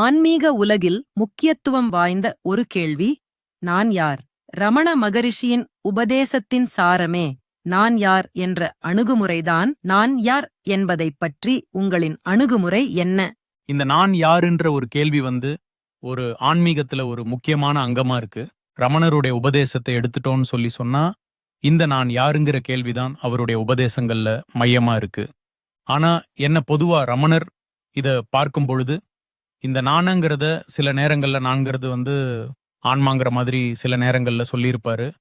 ஆன்மீக உலகில் முக்கியத்துவம் வாய்ந்த ஒரு கேள்வி. நான் யார்? ரமண மகரிஷியின் உபதேசத்தின் சாரமே. நான் யார் என்ற அணுகுமுறைதான் நான் யார் என்பதைப் பற்றி உங்களின் அணுகுமுறை என்ன? இந்த நான் யாருன்ற ஒரு கேள்வி வந்து ஒரு ஆன்மீகத்துல ஒரு முக்கியமான அங்கமா இருக்கு. ரமணருடைய உபதேசத்தை எடுத்துட்டோம்னு சொல்லி சொன்னா இந்த நான் யாருங்கிற கேள்விதான் அவருடைய உபதேசங்கள்ல மையமா இருக்கு. ஆனா என்ன பொதுவா ரமணர் இத பார்க்கும் பொழுது இந்த நானுங்கிறத சில நேரங்களில் நான்கிறது வந்து ஆன்மாங்கிற மாதிரி சில நேரங்களில் சொல்லியிருப்பாரு.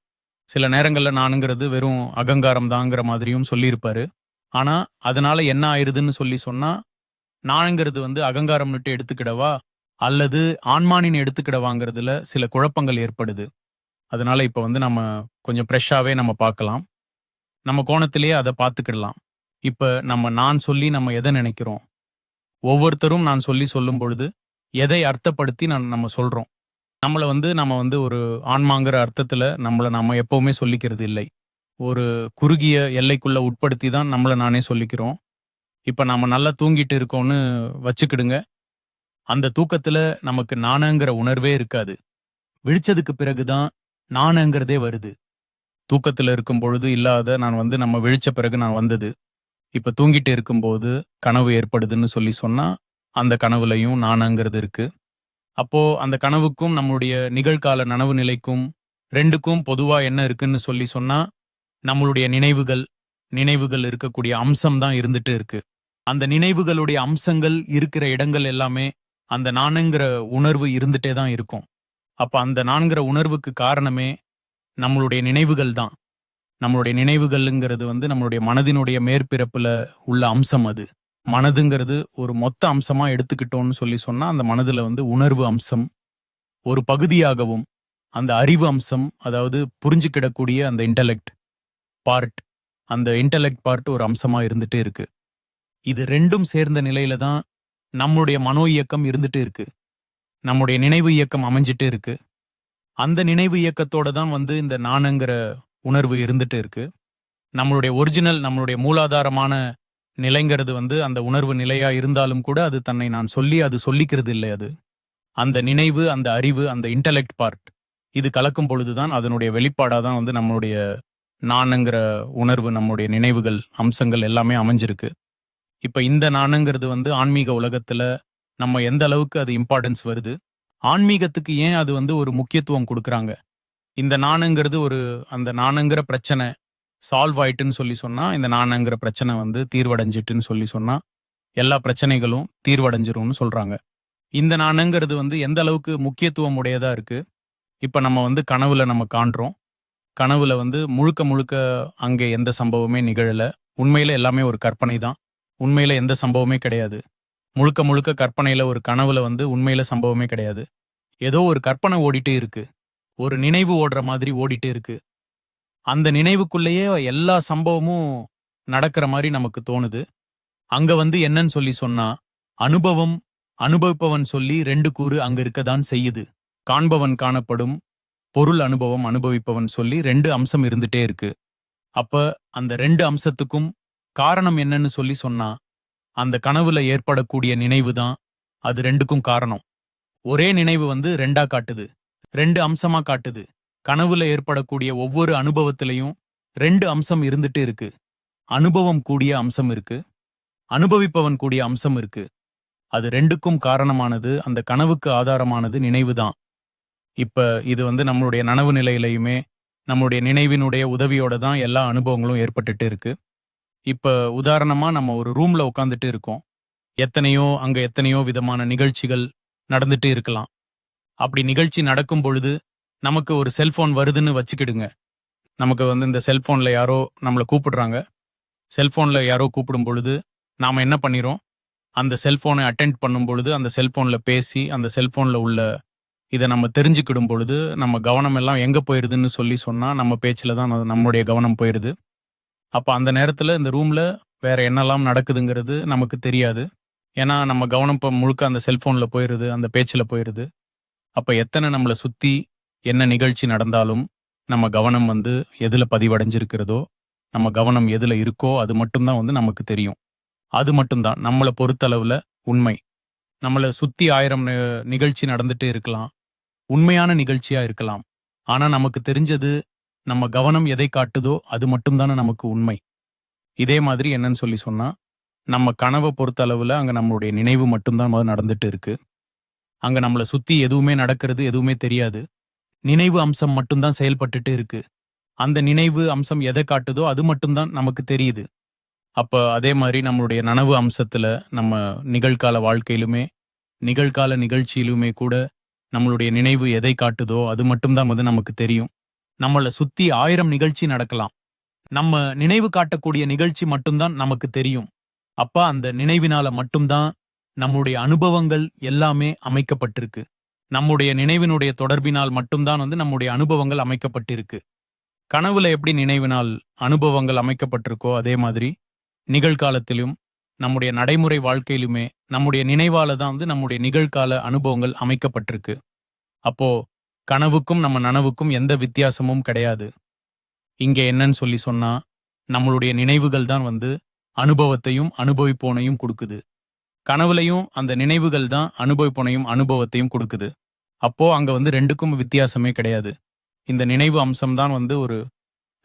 சில நேரங்களில் நானுங்கிறது வெறும் அகங்காரம் தாங்கிற மாதிரியும் சொல்லியிருப்பாரு. ஆனால் அதனால என்ன ஆயிருதுன்னு சொல்லி சொன்னால் நானுங்கிறது வந்து அகங்காரம்னுட்டு எடுத்துக்கிடவா? அல்லது ஆன்மானின் எடுத்துக்கிடவாங்கிறதுல சில குழப்பங்கள் ஏற்படுது. அதனால இப்போ வந்து நம்ம கொஞ்சம் ஃப்ரெஷ்ஷாகவே நம்ம பார்க்கலாம். நம்ம கோணத்திலேயே அதை பார்த்துக்கிடலாம். இப்போ நம்ம நான் சொல்லி நம்ம எதை நினைக்கிறோம்? ஒவ்வொருத்தரும் நான் சொல்லி சொல்லும் பொழுது எதை அர்த்தப்படுத்தி நான் நம்ம சொல்றோம். நம்மளை வந்து நம்ம வந்து ஒரு ஆன்மாங்கிற அர்த்தத்துல நம்மளை நம்ம எப்பவுமே சொல்லிக்கிறது இல்லை. ஒரு குறுகிய எல்லைக்குள்ள உட்படுத்தி தான் நம்மளை நானே சொல்லிக்கிறோம். இப்போ நம்ம நல்லா தூங்கிட்டு இருக்கோம்னு வச்சுக்கிடுங்க. அந்த தூக்கத்துல நமக்கு நானங்கிற உணர்வே இருக்காது. விழிச்சதுக்கு பிறகுதான் நானங்கிறதே வருது. தூக்கத்தில் இருக்கும் பொழுது இல்லாத நான் வந்து நம்ம விழிச்ச பிறகு நான் வந்தது. இப்ப தூங்கிட்டு இருக்கும்போது கனவு ஏற்படுதுன்னு சொல்லி சொன்னா அந்த கனவுலையும் நானங்கிறது இருக்கு. அப்போ அந்த கனவுக்கும் நம்மளுடைய நிகழ்கால நனவு நிலைக்கும் ரெண்டுக்கும் பொதுவா என்ன இருக்குன்னு சொல்லி சொன்னா நம்மளுடைய நினைவுகள் நினைவுகள் இருக்கக்கூடிய அம்சம் தான் இருந்துட்டு இருக்கு. அந்த நினைவுகளுடைய அம்சங்கள் இருக்கிற இடங்கள் எல்லாமே அந்த நானுங்கிற உணர்வு இருந்துட்டே தான் இருக்கும். அப்ப அந்த நான்கிற உணர்வுக்கு காரணமே நம்மளுடைய நினைவுகள் தான். நம்மளுடைய நினைவுகள்ங்கிறது வந்து நம்மளுடைய மனதினுடைய மேற்பிறப்புல உள்ள அம்சம் அது. மனதுங்கிறது ஒரு மொத்த அம்சமா எடுத்துக்கிட்டோம்னு சொல்லி சொன்னா அந்த மனதுல வந்து உணர்வு அம்சம் ஒரு பகுதியாகவும் அந்த அறிவு அம்சம் அதாவது புரிஞ்சுக்கிடக்கூடிய அந்த இன்டலெக்ட் பார்ட் அந்த இன்டலெக்ட் பார்ட் ஒரு அம்சமா இருந்துட்டே இருக்கு. இது ரெண்டும் சேர்ந்த நிலையில தான் நம்மளுடைய மனோ இயக்கம் இருந்துட்டு இருக்கு. நம்முடைய நினைவு இயக்கம் அமைஞ்சிட்டு இருக்கு. அந்த நினைவு இயக்கத்தோட தான் வந்து இந்த நானுங்கிற உணர்வு இருந்துட்டு இருக்கு. நம்மளுடைய ஒரிஜினல் நம்மளுடைய மூலாதாரமான நிலைங்கிறது வந்து அந்த உணர்வு நிலையா இருந்தாலும் கூட அது தன்னை நான் சொல்லி அது சொல்லிக்கிறது இல்லை அது. அந்த நினைவு அந்த அறிவு அந்த இன்டலெக்ட் பார்ட் இது கலக்கும் பொழுதுதான் அதனுடைய வெளிப்பாடாக தான் வந்து நம்மளுடைய நானுங்கிற உணர்வு நம்முடைய நினைவுகள் அம்சங்கள் எல்லாமே அமைஞ்சிருக்கு. இப்போ இந்த நானுங்கிறது வந்து ஆன்மீக உலகத்தில் நம்ம எந்த அளவுக்கு அது இம்பார்ட்டன்ஸ் வருது? ஆன்மீகத்துக்கு ஏன் அது வந்து ஒரு முக்கியத்துவம் கொடுக்குறாங்க? இந்த நானுங்கிறது ஒரு அந்த நானுங்கிற பிரச்சனை சால்வ் ஆயிட்டுன்னு சொல்லி சொன்னால் இந்த நானுங்கிற பிரச்சனை வந்து தீர்வடைஞ்சிட்டுன்னு சொல்லி சொன்னால் எல்லா பிரச்சனைகளும் தீர்வடைஞ்சிரும்னு சொல்கிறாங்க இந்த நானுங்கிறது வந்து எந்த அளவுக்கு முக்கியத்துவம் உடையதாக இருக்குது இப்போ நம்ம வந்து கனவுல நம்ம காண்றோம். கனவுல வந்து முழுக்க முழுக்க அங்கே எந்த சம்பவமே நிகழல. உண்மையில் எல்லாமே ஒரு கற்பனை தான். உண்மையில் எந்த சம்பவமே கிடையாது. முழுக்க முழுக்க கற்பனையில் ஒரு கனவுல வந்து உண்மையில் சம்பவமே கிடையாது. ஏதோ ஒரு கற்பனை ஓடிட்டே இருக்குது ஒரு நினைவு ஓடுற மாதிரி ஓடிட்டே இருக்கு. அந்த நினைவுக்குள்ளேயே எல்லா சம்பவமும் நடக்கிற மாதிரி நமக்கு தோணுது. அங்க வந்து என்னன்னு சொல்லி சொன்னா அனுபவம் அனுபவிப்பவன் சொல்லி ரெண்டு கூறு அங்க இருக்கதான் செய்யுது. காண்பவன் காணப்படும் பொருள் அனுபவம் அனுபவிப்பவன் சொல்லி ரெண்டு அம்சம் இருந்துட்டே இருக்கு. அப்ப அந்த ரெண்டு அம்சத்துக்கும் காரணம் என்னன்னு சொல்லி சொன்னா அந்த கனவுல ஏற்படக்கூடிய நினைவு தான் அது ரெண்டுக்கும் காரணம். ஒரே நினைவு வந்து ரெண்டா காட்டுது. ரெண்டு அம்சமா காட்டுது. கனவுல ஏற்படக்கூடிய ஒவ்வொரு அனுபவத்திலையும் ரெண்டு அம்சம் இருந்துட்டு இருக்கு. அனுபவம் கூடிய அம்சம் இருக்கு. அனுபவிப்பவன் கூடிய அம்சம் இருக்கு. அது ரெண்டுக்கும் காரணமானது அந்த கனவுக்கு ஆதாரமானது நினைவு தான். இப்ப இது வந்து நம்மளுடைய நனவு நிலையிலையுமே நம்மளுடைய நினைவினுடைய உதவியோட தான் எல்லா அனுபவங்களும் ஏற்பட்டுட்டு இருக்கு. இப்ப உதாரணமா நம்ம ஒரு ரூம்ல உட்காந்துட்டு இருக்கோம். எத்தனையோ அங்க எத்தனையோ விதமான நிகழ்ச்சிகள் நடந்துட்டு இருக்கலாம். அப்படி நிகழ்ச்சி நடக்கும் பொழுது நமக்கு ஒரு செல்போன் வருதுன்னு வச்சுக்கிடுங்க. நமக்கு வந்து இந்த செல்ஃபோனில் யாரோ நம்மளை கூப்பிடுறாங்க. செல்ஃபோனில் யாரோ கூப்பிடும் பொழுது நாம் என்ன பண்ணிரோம் அந்த செல்போனை அட்டென்ட் பண்ணும் பொழுது அந்த செல்ஃபோனில் பேசி அந்த செல்ஃபோனில் உள்ள இதை நம்ம தெரிஞ்சுக்கிடும் பொழுது நம்ம கவனம் எல்லாம் எங்கே போயிடுதுன்னு சொல்லி சொன்னால் நம்ம பேச்சில் தான் நம்மளுடைய கவனம் போயிருது. அப்போ அந்த நேரத்தில் இந்த ரூமில் வேற என்னெல்லாம் நடக்குதுங்கிறது நமக்கு தெரியாது. ஏன்னா நம்ம கவனம் இப்போ முழுக்க அந்த செல்ஃபோனில் போயிடுது அந்த பேச்சில் போயிடுது அப்ப எத்தனை நம்மளை சுத்தி என்ன நிகழ்ச்சி நடந்தாலும் நம்ம கவனம் வந்து எதுல பதிவடைஞ்சிருக்கிறதோ நம்ம கவனம் எதுல இருக்கோ அது மட்டும்தான் வந்து நமக்கு தெரியும். அது மட்டும்தான். நம்மளை பொறுத்தளவுல உண்மை. நம்மளை சுத்தி ஆயிரம் நிகழ்ச்சி நடந்துட்டு இருக்கலாம். உண்மையான நிகழ்ச்சியா இருக்கலாம். ஆனா நமக்கு தெரிஞ்சது நம்ம கவனம் எதை காட்டுதோ அது மட்டும்தானே நமக்கு உண்மை. இதே மாதிரி என்னன்னு சொல்லி சொன்னா நம்ம கனவை பொறுத்த அளவுல அங்க நம்மளுடைய நினைவு மட்டும்தான் நடந்துட்டு இருக்கு. அங்க நம்மள சுத்தி எதுவுமே நடக்கிறது எதுவுமே தெரியாது. நினைவு அம்சம் மட்டும்தான் செயல்பட்டுட்டு இருக்கு. அந்த நினைவு அம்சம் எதை காட்டுதோ அது மட்டும்தான் நமக்கு தெரியுது. அப்ப அதே மாதிரி நம்மளுடைய நனவு அம்சத்துல நம்ம நிகழ்கால வாழ்க்கையிலுமே நிகழ்கால நிகழ்ச்சியிலுமே கூட நம்மளுடைய நினைவு எதை காட்டுதோ அது மட்டும்தான் வந்து நமக்கு தெரியும். நம்மளை சுத்தி ஆயிரம் நிகழ்ச்சி நடக்கலாம். நம்ம நினைவு காட்டக்கூடிய நிகழ்ச்சி மட்டும்தான் நமக்கு தெரியும். அப்ப அந்த நினைவினால மட்டும்தான் நம்முடைய அனுபவங்கள் எல்லாமே அமைக்கப்பட்டிருக்கு. நம்முடைய நினைவினுடைய தொடர்பினால் மட்டும்தான் வந்து நம்முடைய அனுபவங்கள் அமைக்கப்பட்டிருக்கு. கனவுல எப்படி நினைவினால் அனுபவங்கள் அமைக்கப்பட்டிருக்கோ அதே மாதிரி நிகழ்காலத்திலும் நம்முடைய நடைமுறை வாழ்க்கையிலுமே நம்முடைய நினைவால தான் வந்து நம்முடைய நிகழ்கால அனுபவங்கள் அமைக்கப்பட்டிருக்கு. அப்போ கனவுக்கும் நம்ம நனவுக்கும் எந்த வித்தியாசமும் கிடையாது. இங்கே என்னன்னு சொல்லி சொன்னா நம்மளுடைய நினைவுகள் தான் வந்து அனுபவத்தையும் அனுபவிப்போனையும் கொடுக்குது. கனவுலையும் அந்த நினைவுகள் தான் அனுபவிப்பனையும் அனுபவத்தையும் கொடுக்குது. அப்போ அங்க வந்து ரெண்டுக்கும் வித்தியாசமே கிடையாது. இந்த நினைவு அம்சம் தான் வந்து ஒரு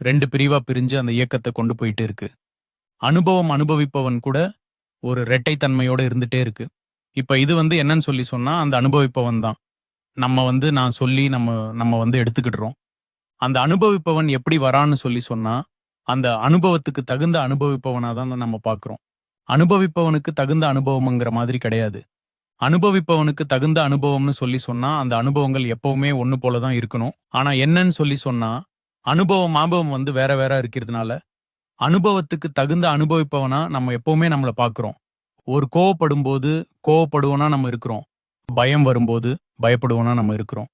ரெண்டு பிரிவா பிரிஞ்சு அந்த இயக்கத்தை கொண்டு போயிட்டு இருக்கு. அனுபவம் அனுபவிப்பவன் கூட ஒரு ரெட்டைத்தன்மையோடு இருந்துட்டே இருக்கு. இப்போ இது வந்து என்னன்னு சொல்லி சொன்னால் அந்த அனுபவிப்பவன் தான். நம்ம வந்து நான் சொல்லி நம்ம நம்ம வந்து எடுத்துக்கிடுறோம். அந்த அனுபவிப்பவன் எப்படி வரான்னு சொல்லி சொன்னால் அந்த அனுபவத்துக்கு தகுந்த அனுபவிப்பவனாக தான் நம்ம பார்க்குறோம் அனுபவிப்பவனுக்கு தகுந்த அனுபவம்ங்கிற மாதிரி கிடையாது. அனுபவிப்பவனுக்கு தகுந்த அனுபவம்னு சொல்லி சொன்னா அந்த அனுபவங்கள் எப்பவுமே ஒன்று போல தான் இருக்கணும். ஆனா என்னன்னு சொல்லி சொன்னா அனுபவம் ஆபவம் வந்து வேற வேற இருக்கிறதுனால அனுபவத்துக்கு தகுந்த அனுபவிப்பவனா நம்ம எப்பவுமே நம்மளை பார்க்குறோம் ஒரு கோவப்படும் போது கோவப்படுவோனா நம்ம இருக்கிறோம். பயம் வரும்போது பயப்படுவோனா நம்ம இருக்கிறோம்.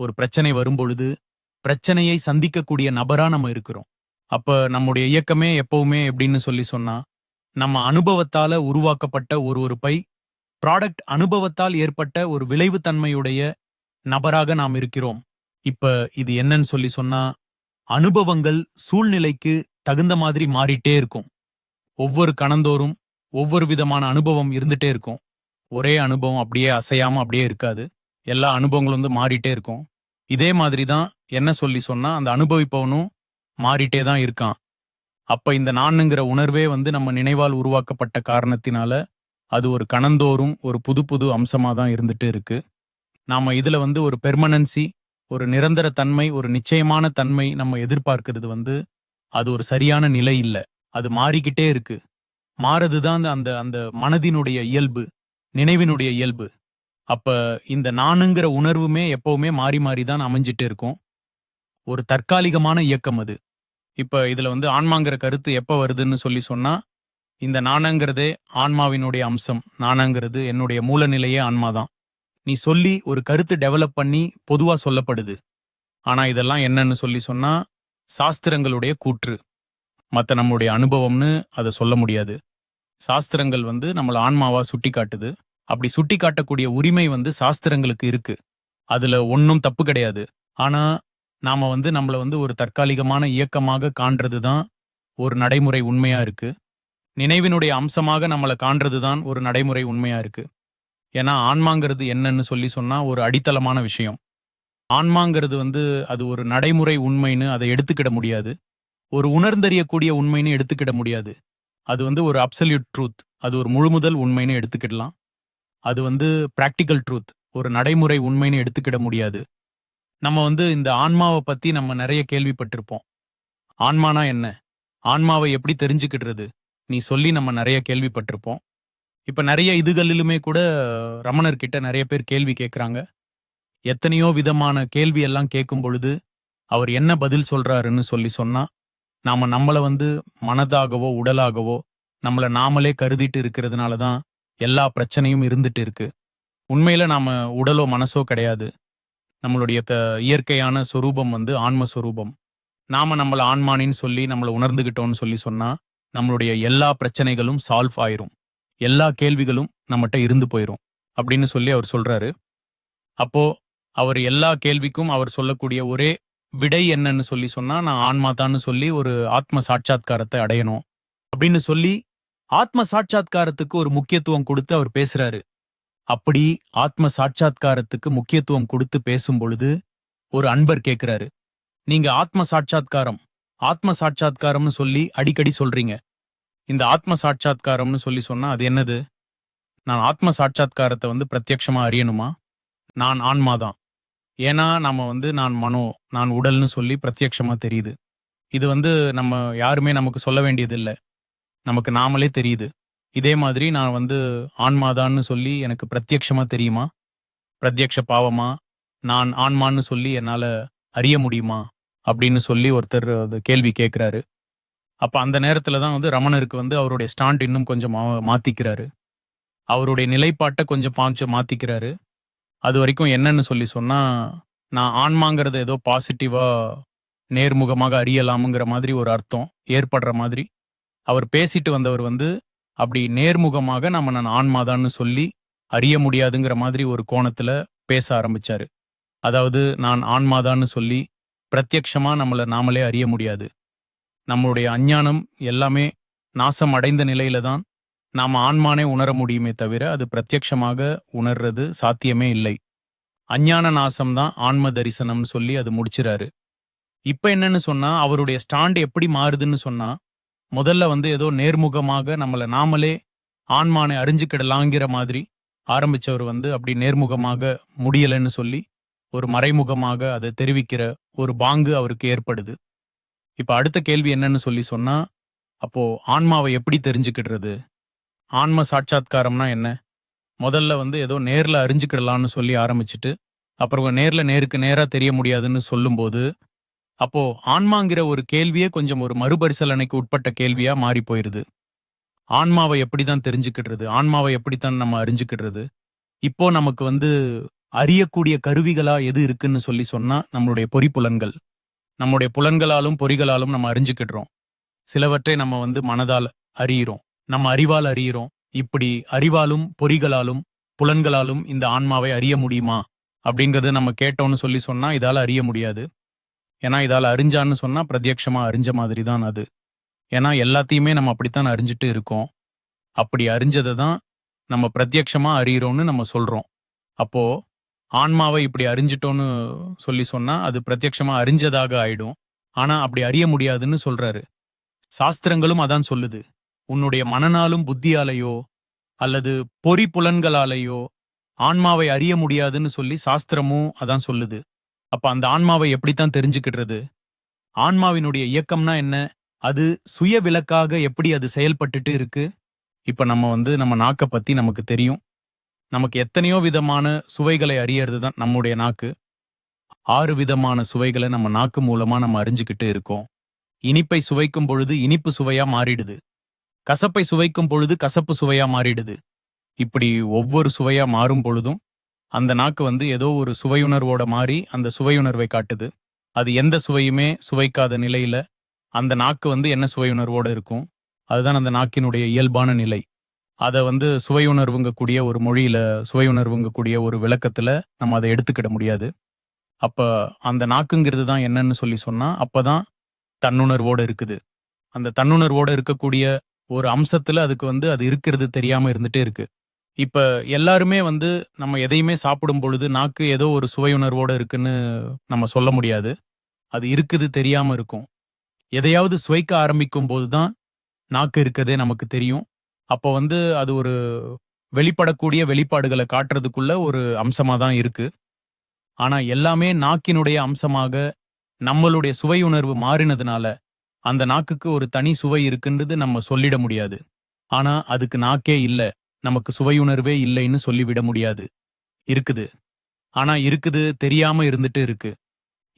ஒரு பிரச்சனை வரும்பொழுது பிரச்சனையை சந்திக்கக்கூடிய நபரா நம்ம இருக்கிறோம். அப்ப நம்முடைய இயக்கமே எப்பவுமே எப்படின்னு சொல்லி சொன்னா நம்ம அனுபவத்தால உருவாக்கப்பட்ட ஒரு ஒரு பை ப்ராடக்ட் அனுபவத்தால் ஏற்பட்ட ஒரு விளைவுத்தன்மையுடைய நபராக நாம் இருக்கிறோம். இப்ப இது என்னன்னு சொல்லி சொன்னா அனுபவங்கள் சூழ்நிலைக்கு தகுந்த மாதிரி மாறிட்டே இருக்கும். ஒவ்வொரு கணந்தோறும் ஒவ்வொரு விதமான அனுபவம் இருந்துட்டே இருக்கும். ஒரே அனுபவம் அப்படியே அசையாம அப்படியே இருக்காது. எல்லா அனுபவங்களும் வந்து மாறிட்டே இருக்கும். இதே மாதிரி தான் என்ன சொல்லி சொன்னா அந்த அனுபவிப்பவனும் மாறிட்டே தான் இருக்கான். அப்ப இந்த நான்ங்கிற உணர்வே வந்து நம்ம நினைவால் உருவாக்கப்பட்ட காரணத்தினால அது ஒரு கணந்தோறும் ஒரு புது புது அம்சமாக தான் இருந்துட்டு இருக்கு. நாம இதுல வந்து ஒரு பெர்மனன்சி ஒரு நிரந்தர தன்மை ஒரு நிச்சயமான தன்மை நம்ம எதிர்பார்க்கிறது வந்து அது ஒரு சரியான நிலை இல்லை. அது மாறிக்கிட்டே இருக்கு. மாறதுதான் அந்த அந்த மனதினுடைய இயல்பு நினைவினுடைய இயல்பு. அப்ப இந்த நானுங்கிற உணர்வுமே எப்பவுமே மாறி மாறி தான் அமைஞ்சிட்டு இருக்கும். ஒரு தற்காலிகமான இயக்கம் அது. இப்போ இதில் வந்து ஆன்மாங்கிற கருத்து எப்போ வருதுன்னு சொல்லி சொன்னால் இந்த நானங்கிறதே ஆன்மாவினுடைய அம்சம். நானங்கிறது என்னுடைய மூலநிலையே ஆன்மாதான் நீ சொல்லி ஒரு கருத்து டெவலப் பண்ணி பொதுவாக சொல்லப்படுது. ஆனால் இதெல்லாம் என்னன்னு சொல்லி சொன்னால் சாஸ்திரங்களுடைய கூற்று. மற்ற நம்முடைய அனுபவம்னு அதை சொல்ல முடியாது. சாஸ்திரங்கள் வந்து நம்மளை ஆன்மாவாக சுட்டி காட்டுது அப்படி சுட்டி காட்டக்கூடிய உரிமை வந்து சாஸ்திரங்களுக்கு இருக்கு. அதுல ஒன்றும் தப்பு கிடையாது. ஆனா நாம் வந்து நம்மளை வந்து ஒரு தற்காலிகமான இயக்கமாக காண்றது தான் ஒரு நடைமுறை உண்மையா இருக்கு. நினைவினுடைய அம்சமாக நம்மளை காண்றது தான் ஒரு நடைமுறை உண்மையா இருக்கு. ஏன்னா ஆன்மாங்கிறது என்னன்னு சொல்லி சொன்னால் ஒரு அடித்தளமான விஷயம். ஆன்மாங்கிறது வந்து அது ஒரு நடைமுறை உண்மைன்னு அதை எடுத்துக்கிட முடியாது. ஒரு உணர்ந்தறியக்கூடிய உண்மைன்னு எடுத்துக்கிட முடியாது. அது வந்து ஒரு அப்சல்யூட் ட்ரூத் அது ஒரு முழுமுதல் உண்மைன்னு எடுத்துக்கிடலாம். அது வந்து பிராக்டிக்கல் ட்ரூத் ஒரு நடைமுறை உண்மைன்னு எடுத்துக்கிட முடியாது. நம்ம வந்து இந்த ஆன்மாவை பத்தி நம்ம நிறைய கேள்விப்பட்டிருப்போம். ஆன்மானா என்ன? ஆன்மாவை எப்படி தெரிஞ்சுக்கிடுறது? நீ சொல்லி நம்ம நிறைய கேள்விப்பட்டிருப்போம். இப்ப நிறைய இதுகளிலுமே கூட ரமணர் கிட்ட நிறைய பேர் கேள்வி கேட்குறாங்க எத்தனையோ விதமான கேள்வி எல்லாம் கேட்கும் பொழுது அவர் என்ன பதில் சொல்றாருன்னு சொல்லி சொன்னா நாம நம்மளை வந்து மனதாகவோ உடலாகவோ நம்மளை நாமளே கருதிட்டு இருக்கிறதுனால தான் எல்லா பிரச்சனையும் இருந்துட்டு இருக்கு. உண்மையில நாம உடலோ மனசோ கிடையாது. நம்மளுடைய த- இயற்கையான சொரூபம் வந்து ஆன்ம சொரூபம் நாம நம்மளை ஆன்மானின்னு சொல்லி நம்மளை உணர்ந்துகிட்டோம்னு சொல்லி சொன்னா நம்மளுடைய எல்லா பிரச்சனைகளும் சால்வ் ஆயிரும். எல்லா கேள்விகளும் நம்மகிட்ட இருந்து போயிரும். அப்படின்னு சொல்லி அவர் சொல்றாரு. அப்போ அவர் எல்லா கேள்விக்கும் அவர் சொல்லக்கூடிய ஒரே விடை என்னன்னு சொல்லி சொன்னா நான் ஆன்மாதான்னு சொல்லி ஒரு ஆத்ம சாட்சாத்காரத்தை அடையணும். அப்படின்னு சொல்லி ஆத்ம சாட்சாத்காரத்துக்கு ஒரு முக்கியத்துவம் கொடுத்து அவர் பேசுறாரு. அப்படி ஆத்ம சாட்சாத்காரத்துக்கு முக்கியத்துவம் கொடுத்து பேசும் பொழுது ஒரு அன்பர் கேட்கிறாரு நீங்க ஆத்ம சாட்சாத்காரம் ஆத்ம சாட்சாத்காரம்னு சொல்லி அடிக்கடி சொல்றீங்க. இந்த ஆத்ம சாட்சாத்காரம்னு சொல்லி சொன்னா அது என்னது? நான் ஆத்ம சாட்சாத்காரத்தை வந்து பிரத்யட்சமா அறியணுமா? நான் ஆன்மாதான். ஏன்னா நம்ம வந்து நான் மனோ நான் உடல்னு சொல்லி பிரத்யட்சமா தெரியுது. இது வந்து நம்ம யாருமே நமக்கு சொல்ல வேண்டியது இல்லை நமக்கு நாமளே தெரியுது. இதே மாதிரி நான் வந்து ஆன்மாதான்னு சொல்லி எனக்கு பிரத்யக்ஷமாக தெரியுமா? பிரத்யக்ஷ பாவமா? நான் ஆன்மான்னு சொல்லி என்னால் அறிய முடியுமா? அப்படின்னு சொல்லி ஒருத்தர் அது கேள்வி கேட்குறாரு அப்போ அந்த நேரத்தில் தான் வந்து ரமணருக்கு வந்து அவருடைய ஸ்டாண்ட் இன்னும் கொஞ்சம் மா- அவருடைய நிலைப்பாட்டை கொஞ்சம் பாஞ்சு மாற்றிக்கிறாரு அது வரைக்கும் என்னன்னு சொல்லி சொன்னால் நான் ஆன்மாங்கிறது ஏதோ பாசிட்டிவாக நேர்முகமாக அறியலாமுங்கிற மாதிரி ஒரு அர்த்தம் ஏற்படுற மாதிரி அவர் பேசிட்டு வந்தவர் வந்து அப்படி நேர்முகமாக நம்ம நான் ஆன்மாதான்னு சொல்லி அறிய முடியாதுங்கிற மாதிரி ஒரு கோணத்துல பேச ஆரம்பிச்சாரு. அதாவது நான் ஆன்மாதான்னு சொல்லி பிரத்யக்ஷமா நம்மளை நாமளே அறிய முடியாது. நம்மளுடைய அஞ்ஞானம் எல்லாமே நாசம் அடைந்த நிலையில தான் நாம் ஆன்மானே உணர முடியுமே தவிர அது பிரத்யக்ஷமாக உணர்றது சாத்தியமே இல்லை. அஞ்ஞான நாசம் தான் ஆன்ம தரிசனம்னு சொல்லி அது முடிச்சிறாரு. இப்ப என்னன்னு சொன்னா அவருடைய ஸ்டாண்ட் எப்படி மாறுதுன்னு சொன்னா முதல்ல வந்து ஏதோ நேர்முகமாக நம்மளை நாமளே ஆன்மானை அறிஞ்சுக்கிடலாங்கிற மாதிரி ஆரம்பிச்சவர் வந்து அப்படி நேர்முகமாக முடியலைன்னு சொல்லி ஒரு மறைமுகமாக அதை தெரிவிக்கிற ஒரு பாங்கு அவருக்கு ஏற்படுது. இப்போ அடுத்த கேள்வி என்னன்னு சொல்லி சொன்னால் அப்போது ஆன்மாவை எப்படி தெரிஞ்சுக்கிடுறது? ஆன்ம சாட்சாத்காரம்னா என்ன? முதல்ல வந்து ஏதோ நேரில் அறிஞ்சுக்கிடலான்னு சொல்லி ஆரம்பிச்சுட்டு அப்புறம் நேரில் நேருக்கு நேராக தெரிய முடியாதுன்னு சொல்லும்போது அப்போ ஆன்மாங்கிற ஒரு கேள்வியே கொஞ்சம் ஒரு மறுபரிசீலனைக்கு உட்பட்ட கேள்வியா மாறி போயிருது ஆன்மாவை எப்படிதான் தெரிஞ்சுக்கிடுறது? ஆன்மாவை எப்படித்தான் நம்ம அறிஞ்சுக்கிடுறது? இப்போ நமக்கு வந்து அறியக்கூடிய கருவிகளா எது இருக்குன்னு சொல்லி சொன்னா நம்மளுடைய பொறிப்புலன்கள். நம்முடைய புலன்களாலும் பொறிகளாலும் நம்ம அறிஞ்சுக்கிடுறோம். சிலவற்றை நம்ம வந்து மனதால் அறியிறோம். நம்ம அறிவால் அறியிறோம். இப்படி அறிவாலும் பொறிகளாலும் புலன்களாலும் இந்த ஆன்மாவை அறிய முடியுமா? அப்படிங்கிறத நம்ம கேட்டோம்னு சொல்லி சொன்னா இதால அறிய முடியாது. ஏன்னா இதால் அறிஞ்சான்னு சொன்னால் பிரத்யக்ஷமா அறிஞ்ச மாதிரி தான் அது. ஏன்னா எல்லாத்தையுமே நம்ம அப்படித்தான் அறிஞ்சிட்டு இருக்கோம். அப்படி அறிஞ்சதை தான் நம்ம பிரத்யக்ஷமாக அறிகிறோம்னு நம்ம சொல்கிறோம் அப்போது ஆன்மாவை இப்படி அறிஞ்சிட்டோன்னு சொல்லி சொன்னால் அது பிரத்யட்சமாக அறிஞ்சதாக ஆயிடும். ஆனால் அப்படி அறிய முடியாதுன்னு சொல்கிறாரு சாஸ்திரங்களும் அதான் சொல்லுது. உன்னுடைய மனநாளும் புத்தியாலேயோ அல்லது பொறி புலன்களாலேயோ ஆன்மாவை அறிய முடியாதுன்னு சொல்லி சாஸ்திரமும் அதான் சொல்லுது. அப்ப அந்த ஆன்மாவை எப்படித்தான் தெரிஞ்சுக்கிடுறது? ஆன்மாவினுடைய இயக்கம்னா என்ன? அது சுய விலக்காக எப்படி அது செயல்பட்டுட்டு இருக்கு? இப்ப நம்ம வந்து நம்ம நாக்கை பத்தி நமக்கு தெரியும். நமக்கு எத்தனையோ விதமான சுவைகளை அறியறது தான் நம்முடைய நாக்கு. ஆறு விதமான சுவைகளை நம்ம நாக்கு மூலமா நம்ம அறிஞ்சுக்கிட்டு இருக்கோம். இனிப்பை சுவைக்கும் பொழுது இனிப்பு சுவையா மாறிடுது. கசப்பை சுவைக்கும் பொழுது கசப்பு சுவையா மாறிடுது. இப்படி ஒவ்வொரு சுவையா மாறும் பொழுதும் அந்த நாக்கு வந்து ஏதோ ஒரு சுவையுணர்வோட மாறி அந்த சுவையுணர்வை காட்டுது. அது எந்த சுவையுமே சுவைக்காத நிலையில அந்த நாக்கு வந்து என்ன சுவையுணர்வோடு இருக்கும்? அதுதான் அந்த நாக்கினுடைய இயல்பான நிலை. அதை வந்து சுவையுணர்வுங்கக்கூடிய ஒரு மொழியில சுவையுணர்வுங்கக்கூடிய ஒரு விளக்கத்துல நம்ம அதை எடுத்துக்கிட முடியாது. அப்போ அந்த நாக்குங்கிறது தான் என்னன்னு சொல்லி சொன்னால் அப்போ தான் தன்னுணர்வோடு இருக்குது. அந்த தன்னுணர்வோடு இருக்கக்கூடிய ஒரு அம்சத்தில் அதுக்கு வந்து அது இருக்கிறது தெரியாமல் இருந்துகிட்டே இருக்குது இப்ப எல்லாருமே வந்து நம்ம எதையுமே சாப்பிடும் பொழுது நாக்கு ஏதோ ஒரு சுவையுணர்வோட இருக்குன்னு நம்ம சொல்ல முடியாது. அது இருக்குது தெரியாம இருக்கும். எதையாவது சுவைக்க ஆரம்பிக்கும் போதுதான் நாக்கு இருக்கதே நமக்கு தெரியும். அப்போ வந்து அது ஒரு வெளிப்படக்கூடிய வெளிப்பாடுகளை காட்டுறதுக்குள்ள ஒரு அம்சமாக தான் இருக்கு. ஆனா எல்லாமே நாக்கினுடைய அம்சமாக நம்மளுடைய சுவையுணர்வு மாறினதுனால அந்த நாக்குக்கு ஒரு தனி சுவை இருக்குன்றது நம்ம சொல்லிட முடியாது. ஆனா அதுக்கு நாக்கே இல்லை. நமக்கு சுவையுணர்வே இல்லைன்னு சொல்லிவிட முடியாது. இருக்குது. ஆனா இருக்குது தெரியாம இருந்துட்டு இருக்கு.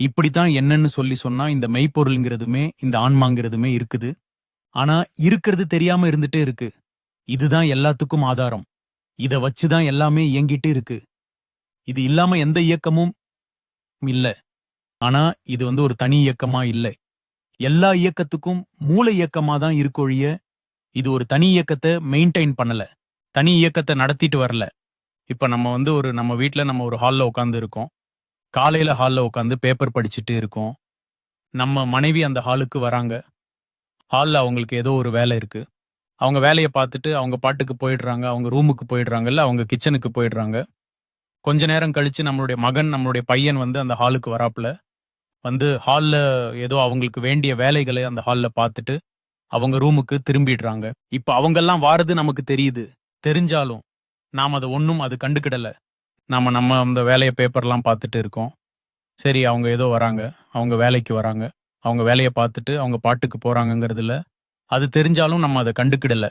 இப்படித்தான் என்னன்னு சொல்லி சொன்னா இந்த மெய்ப்பொருள்ங்கிறதுமே இந்த ஆன்மாங்கிறதுமே இருக்குது. ஆனா இருக்கிறது தெரியாம இருந்துட்டே இருக்கு. இதுதான் எல்லாத்துக்கும் ஆதாரம். இத வச்சுதான் எல்லாமே இயங்கிட்டு இருக்கு. இது இல்லாம எந்த இயக்கமும் இல்ல. ஆனா இது வந்து ஒரு தனி இயக்கமா இல்லை. எல்லா இயக்கத்துக்கும் மூல இயக்கமா தான் இருக்கொழிய இது ஒரு தனி இயக்கத்தை மெயின்டைன் பண்ணல. தனி இயக்கத்தை நடத்திட்டு வரல. இப்போ நம்ம வந்து ஒரு நம்ம வீட்டில் நம்ம ஒரு ஹாலில் உட்காந்து இருக்கோம். காலையில் ஹாலில் உட்காந்து பேப்பர் படிச்சுட்டு இருக்கோம். நம்ம மனைவி அந்த ஹாலுக்கு வராங்க. ஹாலில் அவங்களுக்கு ஏதோ ஒரு வேலை இருக்குது அவங்க வேலையை பார்த்துட்டு அவங்க பாட்டுக்கு போயிடுறாங்க. அவங்க ரூமுக்கு போயிடுறாங்கல்ல அவங்க கிச்சனுக்கு போயிடுறாங்க. கொஞ்ச நேரம் கழித்து நம்மளுடைய மகன் நம்மளுடைய பையன் வந்து அந்த ஹாலுக்கு வராப்புல. வந்து ஹாலில் ஏதோ அவங்களுக்கு வேண்டிய வேலைகளை அந்த ஹாலில் பார்த்துட்டு அவங்க ரூமுக்கு திரும்பிடுறாங்க. இப்போ அவங்கெல்லாம் வாரது நமக்கு தெரியுது. தெரிஞ்சாலும் நாம் அதை ஒன்றும் அது கண்டுக்கிடலை. நாம் நம்ம அந்த வேலையை பேப்பர்லாம் பார்த்துட்டு இருக்கோம். சரி அவங்க ஏதோ வராங்க. அவங்க வேலைக்கு வராங்க. அவங்க வேலையை பார்த்துட்டு அவங்க பாட்டுக்கு போகிறாங்கங்கிறதுல அது தெரிஞ்சாலும் நம்ம அதை கண்டுக்கிடலை.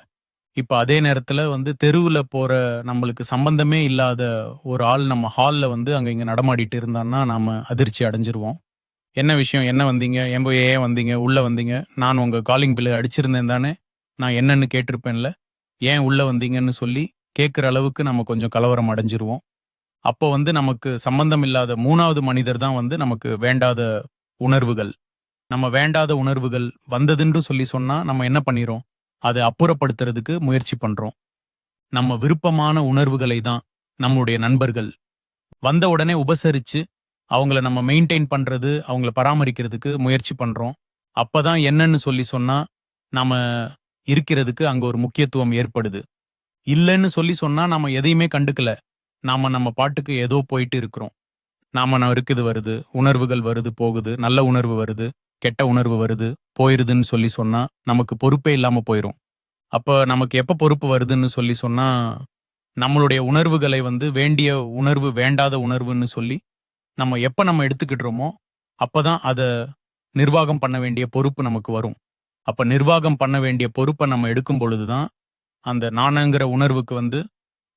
இப்போ அதே நேரத்தில் வந்து தெருவில் போகிற நம்மளுக்கு சம்பந்தமே இல்லாத ஒரு ஆள் நம்ம ஹாலில் வந்து அங்கே இங்கே நடமாடிட்டு இருந்தான்னா நாம் அதிர்ச்சி அடைஞ்சிருவோம். என்ன விஷயம்? என்ன வந்தீங்க? எம்போ ஏன் வந்தீங்க? உள்ளே வந்தீங்க? நான் உங்கள் காலிங் பில்லு அடிச்சிருந்தேன் தானே? நான் என்னன்னு கேட்டிருப்பேன்ல. ஏன் உள்ளே வந்தீங்கன்னு சொல்லி கேட்குற அளவுக்கு நம்ம கொஞ்சம் கலவரம் அடைஞ்சிருவோம். அப்போ வந்து நமக்கு சம்பந்தம் இல்லாத மூணாவது மனிதர் தான் வந்து நமக்கு வேண்டாத உணர்வுகள். நம்ம வேண்டாத உணர்வுகள் வந்ததுன்னு சொல்லி சொன்னால் நம்ம என்ன பண்ணிரோம்? அதை அப்புறப்படுத்துறதுக்கு முயற்சி பண்ணுறோம் நம்ம விருப்பமான உணர்வுகளை தான் நம்மளுடைய நண்பர்கள். வந்த உடனே உபசரித்து அவங்கள நம்ம மெயின்டைன் பண்ணுறது அவங்கள பராமரிக்கிறதுக்கு முயற்சி பண்ணுறோம் அப்போ தான் என்னன்னு சொல்லி சொன்னால் நம்ம இருக்கிறதுக்கு அங்க ஒரு முக்கியத்துவம் ஏற்படுது. இல்லைன்னு சொல்லி சொன்னா நாம எதையுமே கண்டுக்கல. நாம நம்ம பாட்டுக்கு ஏதோ போயிட்டு இருக்கிறோம். நாம நான் இருக்குது வருது உணர்வுகள் வருது போகுது நல்ல உணர்வு வருது கெட்ட உணர்வு வருது போயிருதுன்னு சொல்லி சொன்னா நமக்கு பொறுப்பே இல்லாம போயிரும். அப்ப நமக்கு எப்ப பொறுப்பு வருதுன்னு சொல்லி சொன்னா நம்மளுடைய உணர்வுகளை வந்து வேண்டிய உணர்வு வேண்டாத உணர்வுன்னு சொல்லி நம்ம எப்ப நம்ம எடுத்துக்கிட்டுறோமோ அப்பதான் அதை நிர்வாகம் பண்ண வேண்டிய பொறுப்பு நமக்கு வரும். அப்ப நிர்வாகம் பண்ண வேண்டிய பொறுப்பை நம்ம எடுக்கும் பொழுதுதான் அந்த நாணங்கிற உணர்வுக்கு வந்து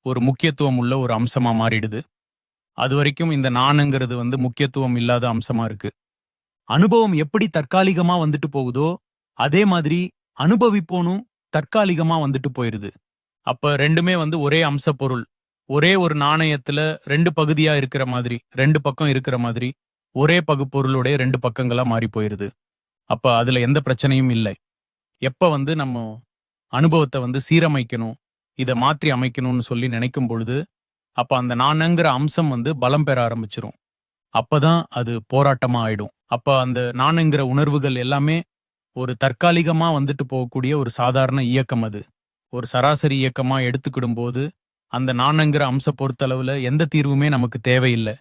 ஒரு முக்கியத்துவம் உள்ள ஒரு அம்சமா மாறிடுது. அது வரைக்கும் இந்த நானுங்கிறது வந்து முக்கியத்துவம் இல்லாத அம்சமா இருக்கு. அனுபவம் எப்படி தற்காலிகமா வந்துட்டு போகுதோ அதே மாதிரி அனுபவிப்போனும் தற்காலிகமா வந்துட்டு போயிருது. அப்ப ரெண்டுமே வந்து ஒரே அம்ச பொருள் ஒரே ஒரு நாணயத்துல ரெண்டு பகுதியா இருக்கிற மாதிரி ரெண்டு பக்கம் இருக்கிற மாதிரி ஒரே பகுப்பொருளுடைய ரெண்டு பக்கங்களா மாறி போயிருது. அப்போ அதில் எந்த பிரச்சனையும் இல்லை. எப்போ வந்து நம்ம அனுபவத்தை வந்து சீரமைக்கணும் இதை மாற்றி அமைக்கணும்னு சொல்லி நினைக்கும் பொழுது அப்போ அந்த நானுங்கிற அம்சம் வந்து பலம் பெற ஆரம்பிச்சிரும். அப்பதான் அது போராட்டமாக ஆயிடும். அப்போ அந்த நானுங்கிற உணர்வுகள் எல்லாமே ஒரு தற்காலிகமாக வந்துட்டு போகக்கூடிய ஒரு சாதாரண இயக்கம் அது. ஒரு சராசரி இயக்கமாக எடுத்துக்கிடும் போது அந்த நானுங்கிற அம்ச பொறுத்தளவில் எந்த தீர்வுமே நமக்கு தேவையில்லை.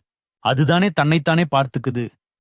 அதுதானே தன்னைத்தானே பார்த்துக்குது.